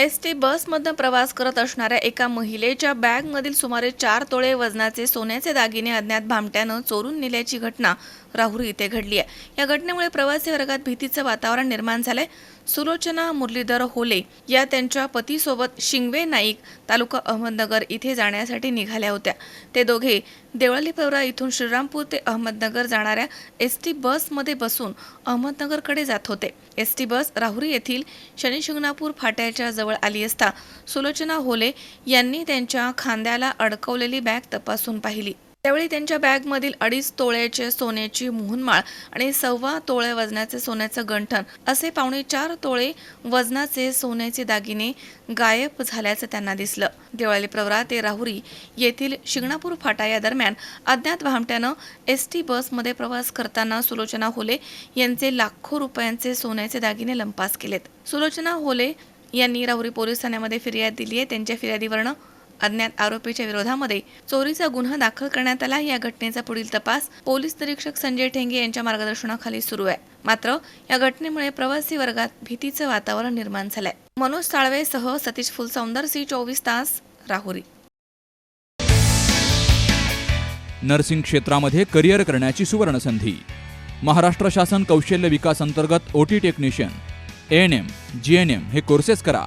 S T बसमधनं प्रवास करत असणाऱ्या एका महिलेच्या बॅगमधील सुमारे चार तोळे वजनाचे सोन्याचे दागिने अज्ञात भामट्यानं चोरून नेल्याची घटना राहुरी इथे घडली आहे. या घटनेमुळे प्रवासी वर्गात भीतीचं वातावरण निर्माण झालंय. सुलोचना मुरलीधर होले या त्यांच्या पतीसोबत शिंगवे नाईक तालुका अहमदनगर इथे जाण्यासाठी निघाल्या होत्या. ते दोघे देवळालीपवरा इथून श्रीरामपूर ते अहमदनगर जाणाऱ्या एस टी बसमध्ये बसून अहमदनगरकडे जात होते. एस टी बस राहुरी येथील शनिशिंगणापूर फाट्याच्या जवळ आली असता सुलोचना होले यांनी त्यांच्या खांद्याला अडकवलेली बॅग तपासून पाहिली. त्यावेळी त्यांच्या बॅगमधील अडीच तोळ्याचे सोन्याची मोहनमाळ आणि सव्वा तोळे वजनाचे सोन्याचं गंठण असे पावणे चार तोळे वजनाचे सोन्याचे दागिने गायब झाल्याचं त्यांना दिसलं. देवळाली प्रवरा ते राहुरी येथील शिंगणापूर फाटा या दरम्यान अज्ञात भामट्यानं एस टी बसमध्ये प्रवास करताना सुलोचना होले यांचे लाखो रुपयांचे सोन्याचे दागिने लंपास केलेत. सुलोचना होले यांनी राहुरी पोलीस ठाण्यामध्ये फिर्याद दिली आहे त्यांच्या फिर्यादीवरनं अज्ञात आरोपीच्या विरोधामध्ये चोरीचा गुन्हा दाखल करण्यात आला. या घटनेचा पुढील तपास पोलीस निरीक्षक संजय ठेंगे यांच्या मार्गदर्शनाखाली सुरू आहे. मात्र या घटनेमुळे प्रवासी वर्गात भीतीचं वातावरण निर्माण झालंय. मनोज साळवेसह सतीश फुलसौंदर सी चोवीस तास राहुरी. नर्सिंग क्षेत्रामध्ये करिअर करण्याची सुवर्ण संधी महाराष्ट्र शासन कौशल्य विकास अंतर्गत O T technician. N M G N M हे कोर्सेस करा.